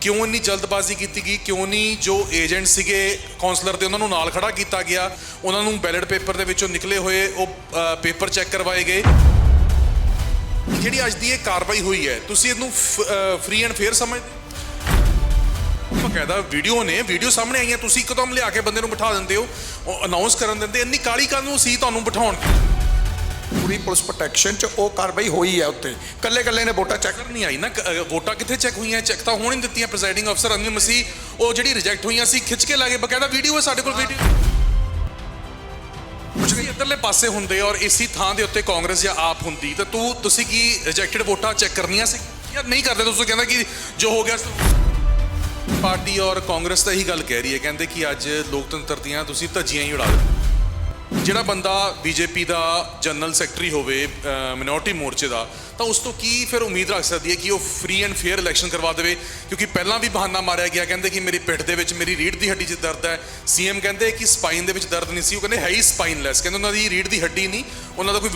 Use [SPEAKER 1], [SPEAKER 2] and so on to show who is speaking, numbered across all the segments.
[SPEAKER 1] ਕਿਉਂ ਇੰਨੀ ਜਲਦਬਾਜ਼ੀ ਕੀਤੀ ਗਈ? ਕਿਉਂ ਨਹੀਂ ਜੋ ਏਜੰਟ ਸੀਗੇ ਕਾਉਂਸਲਰ ਦੇ ਉਹਨਾਂ ਨੂੰ ਨਾਲ ਖੜਾ ਕੀਤਾ ਗਿਆ? ਉਹਨਾਂ ਨੂੰ ਬੈਲਟ ਪੇਪਰ ਦੇ ਵਿੱਚੋਂ ਨਿਕਲੇ ਹੋਏ ਉਹ ਪੇਪਰ ਚੈੱਕ ਕਰਵਾਏ ਗਏ। ਜਿਹੜੀ ਅੱਜ ਦੀ ਇਹ ਕਾਰਵਾਈ ਹੋਈ ਹੈ, ਤੁਸੀਂ ਇਹਨੂੰ ਫ੍ਰੀ ਐਂਡ ਫੇਅਰ ਸਮਝਦੇ ਬਕਾਇਦਾ ਵੀਡੀਓ ਨੇ ਵੀਡੀਓ ਸਾਹਮਣੇ ਆਈਆਂ, ਤੁਸੀਂ ਇੱਕਦਮ ਲਿਆ ਕੇ ਬੰਦੇ ਨੂੰ ਬਿਠਾ ਦਿੰਦੇ ਹੋ, ਉਹ ਅਨਾਉਂਸ ਕਰਨ ਦਿੰਦੇ, ਇੰਨੀ ਕਾਲੀ ਕਾਨੂੰਨ ਸੀ ਤੁਹਾਨੂੰ ਬਿਠਾਉਣ?
[SPEAKER 2] ਪੂਰੀ ਪੁਲਿਸ ਪ੍ਰੋਟੈਕਸ਼ਨ ਚ ਉਹ ਕਾਰਵਾਈ ਹੋਈ ਹੈ ਉੱਤੇ। ਕੱਲੇ ਕੱਲੇ ਨੇ ਵੋਟਾਂ ਚੈੱਕ
[SPEAKER 1] ਚੱਕਰ ਨਹੀਂ ਆਈ ਨਾ ਕ- ਅ, ਵੋਟਾਂ ਕਿੱਥੇ ਚੈੱਕ ਹੋਈਆਂ? ਚੈੱਕ ਤਾਂ ਹੋਣ ਹੀ ਨਹੀਂ ਦਿੱਤੀਆਂ ਪ੍ਰੈਜ਼ਾਈਡਿੰਗ ਅਫਸਰ ਅਨਿਲ ਮਸੀਹ। ਉਹ ਜਿਹੜੀ ਰਿਜੈਕਟ ਹੋਈਆਂ ਸੀ ਖਿੱਚ ਕੇ ਲਾਗੇ ਬਕਾਇਦਾ ਵੀਡੀਓ ਹੈ ਸਾਡੇ ਕੋਲ ਵੀਡੀਓ ਕੁਝ ਵੀ ਇੱਧਰਲੇ ਪਾਸੇ ਹੁੰਦੇ ਔਰ ਇਸੀ ਥਾਂ ਦੇ ਉੱਤੇ ਕਾਂਗਰਸ ਜਾਂ ਆਪ ਹੁੰਦੀ ਤਾਂ ਤੂੰ ਤੁਸੀਂ ਕੀ ਰਿਜੈਕਟਡ ਵੋਟਾਂ ਚੈੱਕ ਕਰਨੀਆਂ ਸੀ? ਯਾਰ ਨਹੀਂ ਕਰਦੇ ਤੁਸੀਂ ਕਹਿੰਦਾ ਕਿ ਜੋ ਹੋ ਗਿਆ ਸੋ। ਪਾਰਟੀ ਔਰ ਕਾਂਗਰਸ ਤਾਂ ਇਹੀ ਗੱਲ ਕਹਿ ਰਹੀ ਹੈ ਕਹਿੰਦੇ ਕਿ ਅੱਜ ਲੋਕਤੰਤਰ ਦੀਆਂ ਤੁਸੀਂ ਧੱਜੀਆਂ ਹੀ ਉਡਾ ਦਿੱਤੀਆਂ। ਜਿਹੜਾ ਬੰਦਾ ਬੀਜੇਪੀ ਦਾ ਜਨਰਲ ਸੈਕਟਰੀ ਹੋਵੇ ਮਿਨੋਰਟੀ ਮੋਰਚੇ ਦਾ, ਤਾਂ ਉਸ ਤੋਂ ਕੀ ਫਿਰ ਉਮੀਦ ਰੱਖ ਸਕਦੀ ਹੈ ਕਿ ਉਹ ਫ੍ਰੀ ਐਂਡ ਫੇਅਰ ਇਲੈਕਸ਼ਨ ਕਰਵਾ ਦੇਵੇ? ਕਿਉਂਕਿ ਪਹਿਲਾਂ ਵੀ ਬਹਾਨਾ ਮਾਰਿਆ ਗਿਆ, ਕਹਿੰਦੇ ਕਿ ਮੇਰੀ ਪਿੱਠ ਦੇ ਵਿੱਚ ਮੇਰੀ ਰੀੜ ਦੀ ਹੱਡੀ 'ਚ ਦਰਦ ਹੈ। ਸੀਐਮ ਕਹਿੰਦੇ ਕਿ ਸਪਾਈਨ ਦੇ ਵਿੱਚ ਦਰਦ ਨਹੀਂ ਸੀ, ਉਹ ਕਹਿੰਦੇ ਹੈ ਹੀ ਸਪਾਈਨਲੈਸ ਕਹਿੰਦੇ ਉਹਨਾਂ ਦੀ ਰੀੜ ਦੀ ਹੱਡੀ ਨਹੀਂ, ਉਹਨਾਂ ਦਾ ਕੋਈ